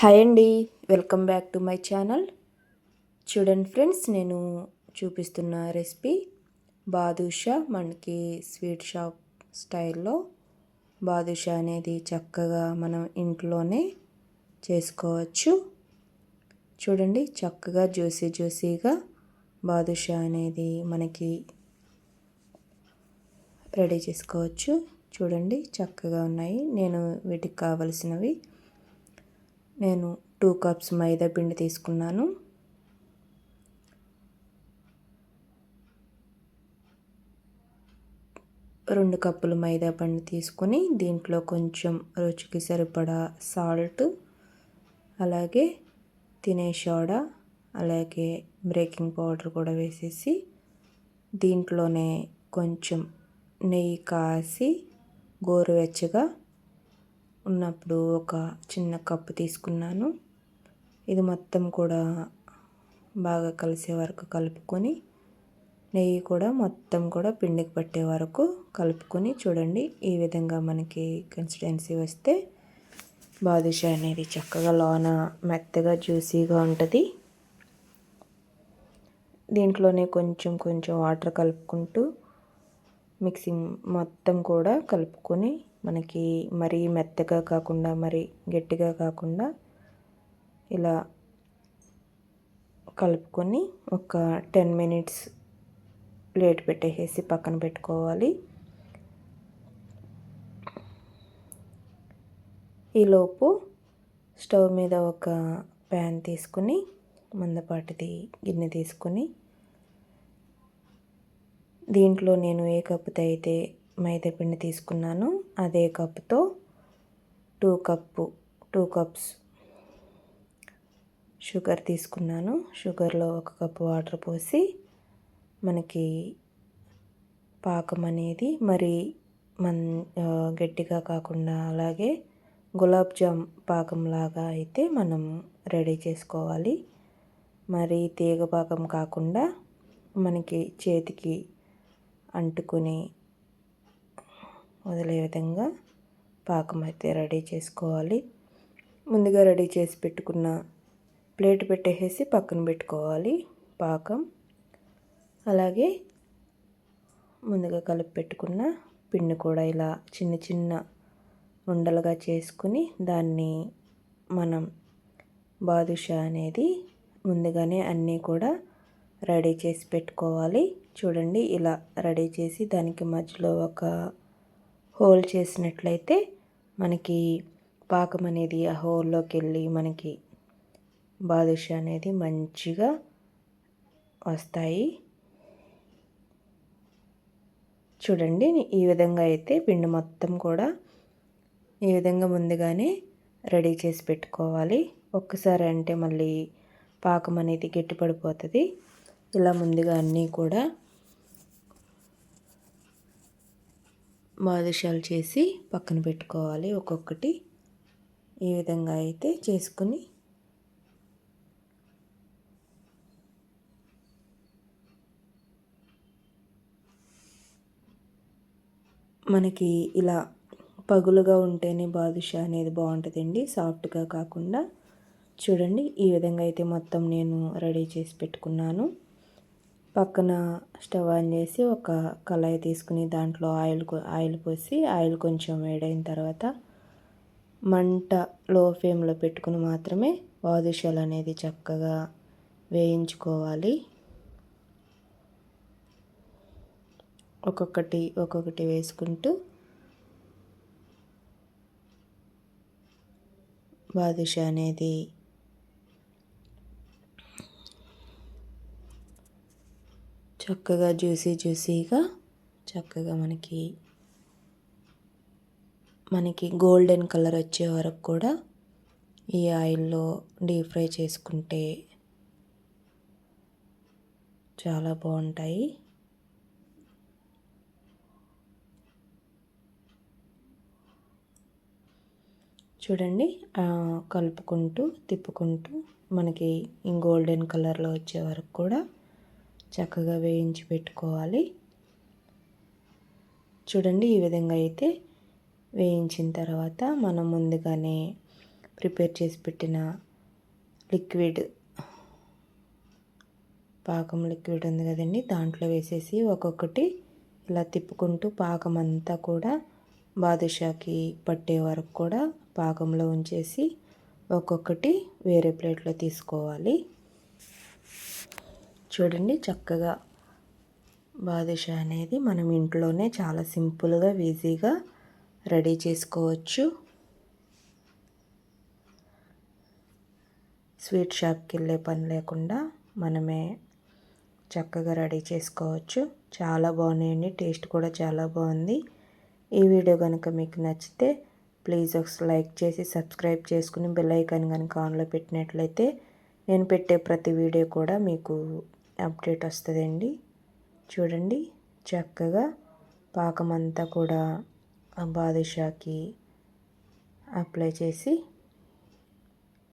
Hi అండి welcome back to my channel. చూడండి friends నేను చూపిస్తున్న రెసిపీ బాదుషా మనకి స్వీట్ షాప్ స్టైల్లో. బాదుషా అనేది చక్కగా మనం ఇంట్లోనే చేసుకోవచ్చు. చూడండి చక్కగా జ్యూసీ జ్యూసీగా బాదుషా అనేది మనకి రెడీ చేసుకోవచ్చు. చూడండి చక్కగా ఉన్నాయి. నేను వీటికి కావలసినవి నేను టూ కప్స్ మైదా పిండి తీసుకున్నాను. రెండు కప్పులు మైదా పిండి తీసుకొని దీంట్లో కొంచెం రుచికి సరిపడా సాల్ట్ అలాగే తినే సోడా అలాగే బ్రేకింగ్ పౌడర్ కూడా వేసేసి దీంట్లోనే కొంచెం నెయ్యి కాసి గోరువెచ్చగా ఉన్నప్పుడు ఒక చిన్న కప్పు తీసుకున్నాను. ఇది మొత్తం కూడా బాగా కలిసే వరకు కలుపుకొని నెయ్యి కూడా మొత్తం కూడా పిండికి పట్టే వరకు కలుపుకొని చూడండి. ఈ విధంగా మనకి కన్సిస్టెన్సీ వస్తే బాదుషా అనేది చక్కగా లోన మెత్తగా జ్యూసీగా ఉంటుంది. దీంట్లోనే కొంచెం కొంచెం వాటర్ కలుపుకుంటూ మిక్సింగ్ మొత్తం కూడా కలుపుకొని మనకి మరీ మెత్తగా కాకుండా మరి గట్టిగా కాకుండా ఇలా కలుపుకొని ఒక టెన్ మినిట్స్ ప్లేట్ పెట్టేసి పక్కన పెట్టుకోవాలి. ఈలోపు స్టవ్ మీద ఒక ప్యాన్ తీసుకుని మందపాటిది గిన్నె తీసుకొని దీంట్లో నేను ఏ కప్పుతో అయితే మైదాపిండి తీసుకున్నాను అదే కప్తో two cup two cups sugar తీసుకున్నాను. షుగర్లో ఒక కప్పు వాటర్ పోసి మనకి పాకం అనేది మరి మన్ గట్టిగా కాకుండా అలాగే గులాబ్ జామ్ పాకంలాగా అయితే మనం రెడీ చేసుకోవాలి. మరి తీగ పాకం కాకుండా మనకి చేతికి అంటుకుని వదిలే విధంగా పాకం అయితే రెడీ చేసుకోవాలి. ముందుగా రెడీ చేసి పెట్టుకున్న ప్లేట్ పెట్టేసి పక్కన పెట్టుకోవాలి పాకం. అలాగే ముందుగా కలిపి పెట్టుకున్న పిండి కూడా ఇలా చిన్న చిన్న ఉండలుగా చేసుకుని దాన్ని మనం బాదుషా అనేది ముందుగానే అన్నీ కూడా రెడీ చేసి పెట్టుకోవాలి. చూడండి ఇలా రెడీ చేసి దానికి మధ్యలో ఒక హోల్ చేసినట్లయితే మనకి పాకం అనేది ఆ హోల్లోకి వెళ్ళి మనకి బాదుషా అనేది మంచిగా వస్తాయి. చూడండి ఈ విధంగా అయితే పిండి మొత్తం కూడా ఈ విధంగా ముందుగానే రెడీ చేసి పెట్టుకోవాలి. ఒక్కసారి అంటే మళ్ళీ పాకం అనేది గట్టిపడిపోతుంది. ఇలా ముందుగా అన్నీ కూడా బాదుషాలు చేసి పక్కన పెట్టుకోవాలి. ఒక్కొక్కటి ఈ విధంగా అయితే చేసుకుని మనకి ఇలా పగులుగా ఉంటేనే బాదుషా అనేది బాగుంటుందండి. సాఫ్ట్గా కాకుండా చూడండి ఈ విధంగా అయితే మొత్తం నేను రెడీ చేసి పెట్టుకున్నాను. పక్కన స్టవ్ ఆన్ చేసి ఒక కళాయి తీసుకుని దాంట్లో ఆయిల్ ఆయిల్ పోసి ఆయిల్ కొంచెం వేడైన తర్వాత మంట లో ఫ్లేమ్లో పెట్టుకుని మాత్రమే బాదుషాలు అనేది చక్కగా వేయించుకోవాలి. ఒక్కొక్కటి ఒక్కొక్కటి వేసుకుంటూ బాదుషా అనేది చక్కగా జ్యూసీ జ్యూసీగా చక్కగా మనకి మనకి గోల్డెన్ కలర్ వచ్చే వరకు కూడా ఈ ఆయిల్లో డీప్ ఫ్రై చేసుకుంటే చాలా బాగుంటాయి. చూడండి కలుపుకుంటూ తిప్పుకుంటూ మనకి గోల్డెన్ కలర్లో వచ్చే వరకు కూడా చక్కగా వేయించి పెట్టుకోవాలి. చూడండి ఈ విధంగా అయితే వేయించిన తర్వాత మనం ముందుగానే ప్రిపేర్ చేసి పెట్టిన లిక్విడ్ పాకం లిక్విడ్ ఉంది కదండి దాంట్లో వేసేసి ఒక్కొక్కటి ఇలా తిప్పుకుంటూ పాకం అంతా కూడా బాదుషాకి పట్టే వరకు కూడా పాకంలో ఉంచేసి ఒక్కొక్కటి వేరే ప్లేట్లో తీసుకోవాలి. చూడండి చక్కగా బాదుషా అనేది మనం ఇంట్లోనే చాలా సింపుల్గా ఈజీగా రెడీ చేసుకోవచ్చు. స్వీట్ షాప్కి వెళ్ళే పని లేకుండా మనమే చక్కగా రెడీ చేసుకోవచ్చు. చాలా బాగున్నాయండి టేస్ట్ కూడా చాలా బాగుంది. ఈ వీడియో కనుక మీకు నచ్చితే ప్లీజ్ ఒక లైక్ చేసి సబ్స్క్రైబ్ చేసుకుని బెల్ ఐకాన్ కనుక ఆన్లో పెట్టినట్లయితే నేను పెట్టే ప్రతి వీడియో కూడా మీకు అప్డేట్ వస్తుందండి. చూడండి చక్కగా పాకం అంతా కూడా బాదుషాకి అప్లై చేసి